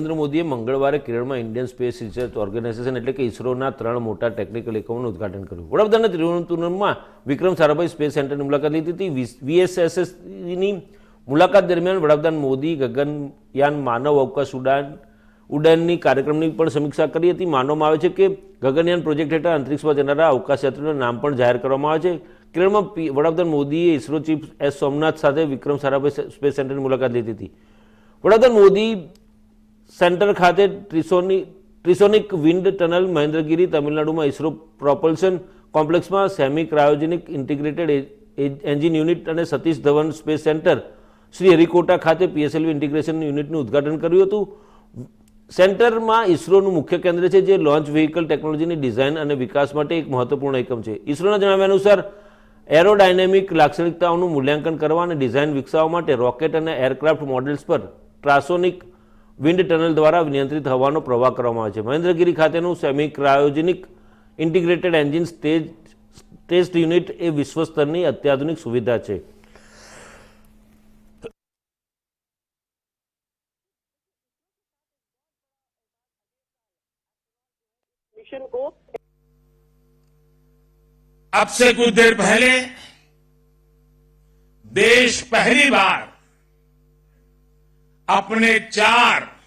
નરેન્દ્ર મોદીએ મંગળવારે કેરળમાં ઇન્ડિયન સ્પેસ રિસર્ચ ઓર્ગેનાઇઝેશન એટલે કે ઇસરોના ત્રણ મોટા ટેકનિકલ એકમોનું ઉદઘાટન કર્યું. વડાપ્રધાને તિરુવનંતપુરમમાં વિક્રમ સારાભાઈ સ્પેસ સેન્ટરની મુલાકાત લીધી હતી. વીએસએસએસની મુલાકાત દરમિયાન વડાપ્રધાન મોદી, ગગનયાન માનવ અવકાશ ઉડાન, ઉડ્ડયનની કાર્યક્રમની પણ સમીક્ષા કરી હતી. માનવામાં આવે છે કે ગગનયાન પ્રોજેક્ટ હેઠળ અંતરિક્ષમાં જનારા અવકાશ યાત્રીઓના નામ પણ જાહેર કરવામાં આવે છે. કેરળમાં વડાપ્રધાન મોદીએ ઇસરો ચીફ એસ સોમનાથ સાથે વિક્રમ સારાભાઈ સ્પેસ સેન્ટરની મુલાકાત લીધી હતી. વડાપ્રધાન મોદી સેન્ટર ખાતે ટ્રિસોની ટ્રિસોનિક વિન્ડ ટનલ મહેન્દ્રગીરી તમિલનાડુમાં ISRO propulsion કોમ્પ્લેક્સમાં semi cryogenic integrated engine unit અને Satish Dhawan space centre Sriharikota ખાતે પીએસએલવી ઇન્ટિગ્રેશન યુનિટનું ઉદ્ઘાટન કર્યું હતું. સેન્ટરમાં ઇસરોનું મુખ્ય કેન્દ્ર છે જે લોન્ચ વ્હીકલ ટેકનોલોજીની ડિઝાઇન અને વિકાસ માટે એક મહત્વપૂર્ણ એકમ છે. ઇસરોના જણાવ્યા અનુસાર, એરોડાયનેમિક લાક્ષણિકતાઓનું મૂલ્યાંકન કરવા અને ડિઝાઇન વિકસાવવા માટે રોકેટ અને એરક્રાફ્ટ મોડેલ્સ પર ટ્રાસોનિક વિન્ડ ટનલ દ્વારા નિયંત્રિત હવાનો પ્રવાહ કરવામાં આવે છે Mahendragiri ખાતેનું semi cryogenic integrated engine stage test unit એ વિશ્વ સ્તરની અત્યાધુનિક સુવિધા છે मिशन को अब से कुछ देर पहले देश पहली बार अपने चार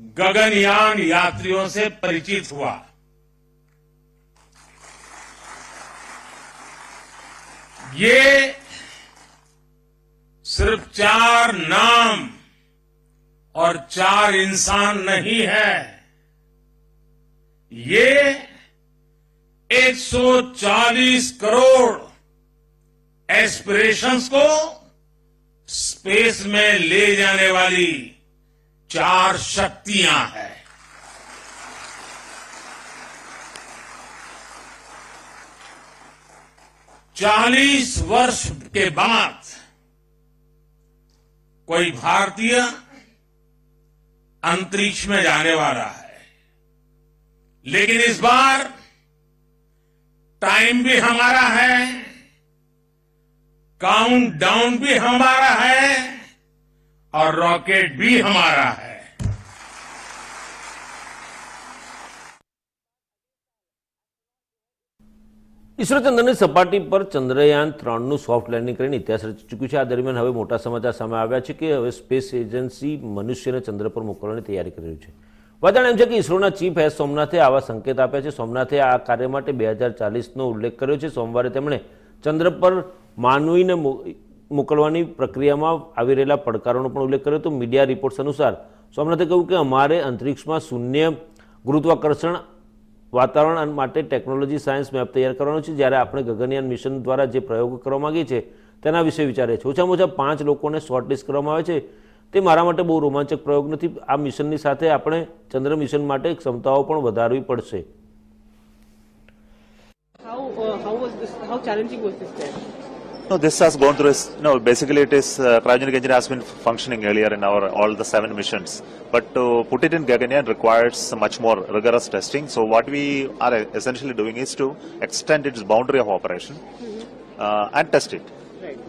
गगनयान यात्रियों से परिचित हुआ। ये सिर्फ़ चार नाम और चार इंसान नहीं है। ये 140 करोड़ एस्पिरेशंस को स्पेस में ले जाने वाली चार शक्तियाँ हैं। चालीस वर्ष के बाद कोई भारतीय अंतरिक्ष में जाने वाला है। लेकिन इस बार टाइम भी हमारा है काउंट डाउन भी हमारा है और रॉकेट भी हमारा है ઇસરો ચંદ્રની સપાટી પર ચંદ્રયાન ત્રણનું સોફ્ટ લેન્ડિંગ કરીને ઇતિહાસ રચી ચૂક્યું છે આ દરમિયાન હવે મોટા સમાચાર સામે આવ્યા છે કે હવે સ્પેસ એજન્સી મનુષ્યને ચંદ્ર પર મોકલવાની તૈયારી કરી રહી છે વજાણ એમ છે કે ઇસરોના ચીફ એસ સોમનાથે આવા સંકેત આપ્યા છે સોમનાથે આ કાર્ય માટે બે હજાર ચાલીસનો ઉલ્લેખ કર્યો છે સોમવારે તેમણે ચંદ્ર પર માનવીને મો- મોકલવાની પ્રક્રિયામાં આવી રહેલા પડકારોનો પણ ઉલ્લેખ કર્યો હતો મીડિયા રિપોર્ટ્સ અનુસાર. સોમનાથે કહ્યું કે અમારે અંતરિક્ષમાં શૂન્ય ગુરુત્વાકર્ષણ વાતાવરણ માટે ટેકનોલોજી સાયન્સ મેપ તૈયાર કરવાનો છે. જ્યારે આપણે ગગનયાન મિશન દ્વારા જે પ્રયોગો કરવા માગીએ છીએ તેના વિશે વિચારે છે ઓછામાં ઓછા પાંચ લોકોને શોર્ટલિસ્ટ કરવામાં આવે છે. તે મારા માટે બહુ રોમાંચક પ્રયોગ નથી. આ મિશનની સાથે આપણે ચંદ્ર મિશન માટે ક્ષમતાઓ પણ વધારવી પડશે. How uh, how was this how challenging was No, this has gone through. its- No, basically it is uh, cryogenic engine has been functioning earlier in our all the seven missions, but to put it in Gaganyaan requires much more rigorous testing. So what we are essentially doing is to extend its boundary of operation uh, and test it.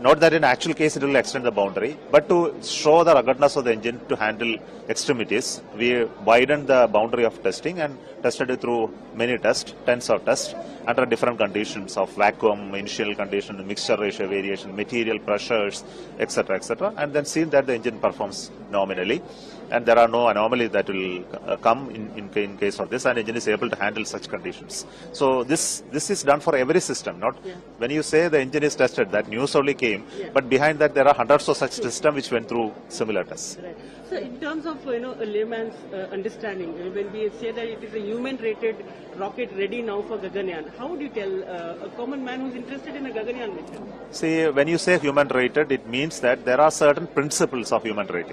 Not that in actual case it will extend the boundary, but to show the ruggedness of the engine to handle extremities, we widened the boundary of testing and tested it through many tests, tens of tests, under different conditions of vacuum, initial condition, mixture ratio variation, material pressures, etc., etc., and then seen that the engine performs nominally, and there are no anomalies that will uh, come in, in, in case of this, and engine is able to handle such conditions. So this this is done for every system, not Yeah. when you say the engine is tested, that news only came, Yeah. but behind that there are hundreds of such systems which went through similar tests. right so in terms of you know a layman's uh, understanding when we say that it is a human rated rocket ready now for gaganyaan how would you tell uh, a common man who's interested in a gaganyaan mission See, when you say human rated, it means that there are certain principles of human rating.